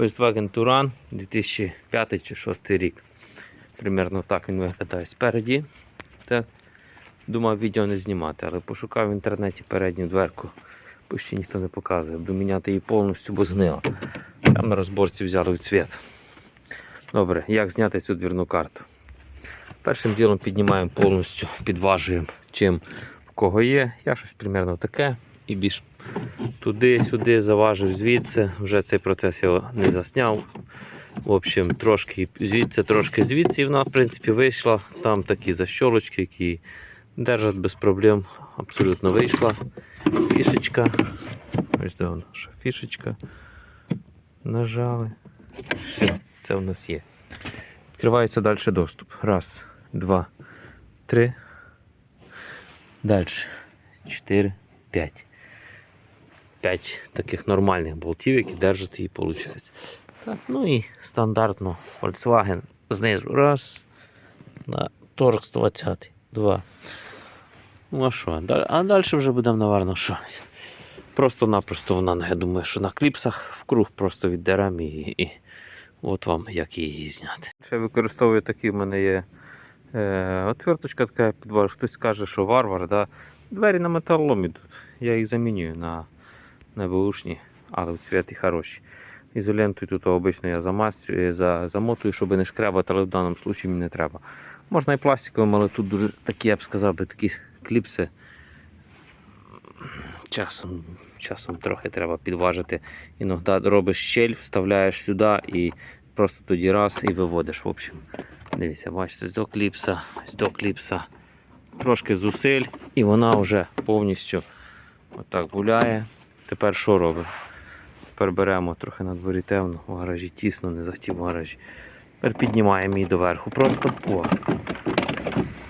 Volkswagen Touran 2005 чи 2006 рік. Примерно так він виглядає спереді. Так. Думав відео не знімати, але пошукав в інтернеті передню дверку. Почти ніхто не показує. Буду міняти її повністю, бо згнила. Там на розборці взяли в цвіт. Добре, як зняти цю двірну карту? Першим ділом піднімаємо повністю, підважуємо, чим в кого є. Я щось примерно таке. І більш туди-сюди заважив звідси. Вже цей процес я не засняв. В общем, трошки звідси, трошки звідси. І вона, в принципі, вийшла. Там такі защолочки, які держать без проблем. Абсолютно вийшла. Фішечка. Ось де вона наша фішечка. Нажали. Все, це у нас є. Відкривається далі доступ. Раз, два, три. Далі. Чотири, п'ять. П'ять таких нормальних болтів, які держать її, виходить. Так, ну і стандартно Volkswagen знизу. Раз. На торкс 20. Два. Ну а що? А далі вже будемо, напевно, що. Просто-напросто вона, я думаю, що на кліпсах в круг просто віддеремо і, і от вам як її зняти. Ще використовую такі в мене є е, отверточка така підвар. Хтось каже, що варвар. Да? Двері на металолом ідуть. Я їх замінюю на, бушні, але в цвіті хороші. Ізолентою тут обично я замасю, за, замотую, щоб не шкрябати, але в даному випадку мені не треба. Можна і пластиковим, але тут дуже такі, я б сказав, би, такі кліпси. Часом, часом трохи треба підважити. Іноді робиш щель, вставляєш сюди і просто тоді раз і виводиш. В общем, дивіться, бачите, до кліпса, до кліпса. Трошки зусиль, і вона вже повністю отак гуляє. Тепер що робимо? Тепер беремо трохи на дворі темно, в гаражі тісно, не захотів в гаражі. Тепер піднімаємо її доверху. Просто о.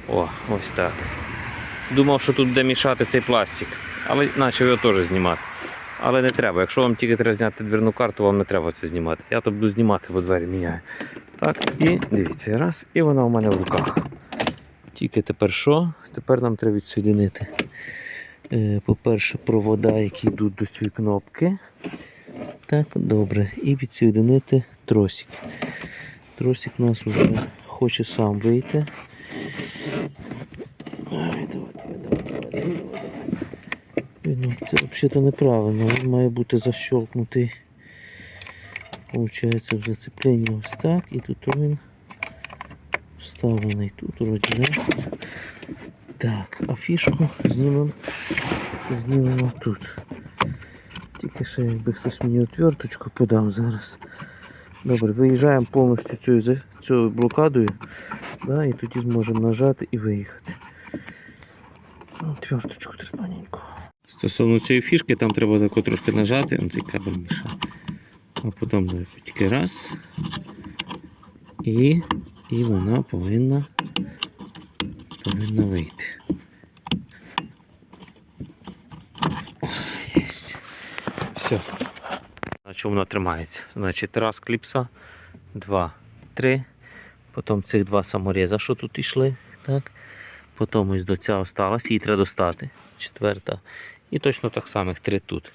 О, ось так. Думав, що тут буде мішати цей пластик, але почав його теж знімати. Але не треба. Якщо вам тільки треба зняти двірну карту, вам не треба це знімати. Я тут буду знімати, бо двері міняю. Так, і дивіться, раз, і вона у мене в руках. Тільки тепер що? Тепер нам треба відсоєдинити. Е, По-перше, провода, які йдуть до цієї кнопки. Так, добре. І відсоєдинити тросик. Тросик у нас вже хоче сам вийти. Ай, давай, давай, давай, давай, давай, давай. Ну, це взагалі неправильно, він має бути защолкнутий. Получається в зацепленні ось так, і тут він вставлений тут вроді. Так, а фішку знімемо знімемо тут. Тільки ще якби хтось мені отверточку подав зараз. Добре, виїжджаємо повністю цією, цією блокадою. Да, і тоді зможемо нажати і виїхати. Отверточку терпаненько. Стосовно цієї фішки, там треба тако трошки нажати, цей кабель мішає. А потім ну, тільки раз. І, і вона повинна, повинна вийти. Єсть. Все. На чому вона тримається? Значить, раз кліпса, два, три. Потім цих два саморіза, що тут йшли. Так. Потім ось до ця осталась, її треба достати. Четверта. І точно так само три тут.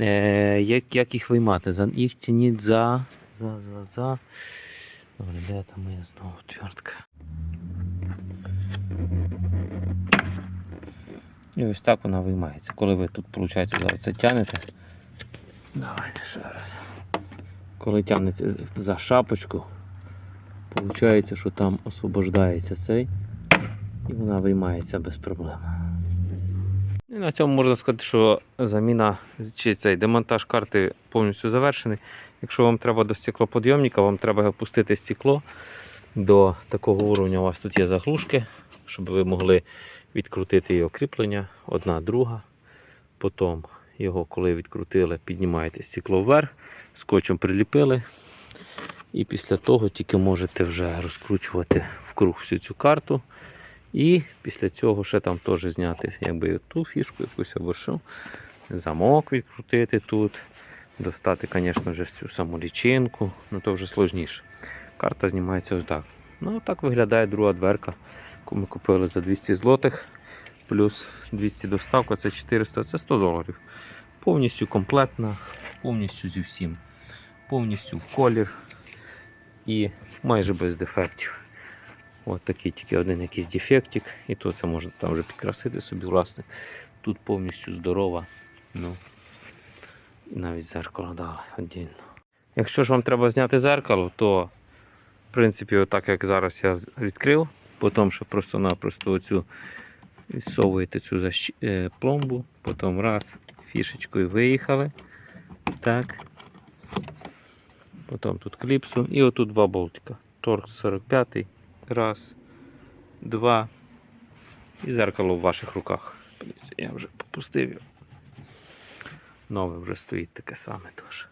Е, як, як їх виймати? За, їх тяніть за. За, за, за. Добре, де там моя знову твертка? І ось так вона виймається. Коли ви тут, виходить, зараз це тянете. Давайте ще раз. Коли тягнеться за шапочку, виходить, що там освобождається цей і вона виймається без проблем. І на цьому можна сказати, що заміна чи цей демонтаж карти повністю завершений. Якщо вам треба до стеклоподйомника, вам треба опустити стекло до такого уровня. У вас тут є заглушки, щоб ви могли відкрутити його кріплення, одна, друга. Потім його, коли відкрутили, піднімаєте стекло вверх, скотчем приліпили. І після того тільки можете вже розкручувати в круг всю цю карту. І після цього ще там теж зняти якби ту фішку якусь або що. Замок відкрутити тут. Достати, звісно цю саму лічинку, ну то вже сложніше. Карта знімається ось так. Ну, так виглядає друга дверка, яку ми купили за 200 злотих. Плюс 200 доставка, це 400, це 100 доларів. Повністю комплектна, повністю зі всім. повністю в колір і майже без дефектів. От такий тільки один якийсь дефектик, і то це можна там вже підкрасити собі власне. Тут повністю здорова. Ну, і навіть зеркало дали. Якщо ж вам треба зняти зеркало, то принципі, отак як зараз я відкрив, потім ще просто-напросто оцю відсовуєте цю защ... е, пломбу, потім раз, фішечкою виїхали. Так. Потім тут кліпсу і отут два болтика. Торкс 45. Раз, два. І зеркало в ваших руках. Я вже попустив. Нове вже стоїть таке саме теж.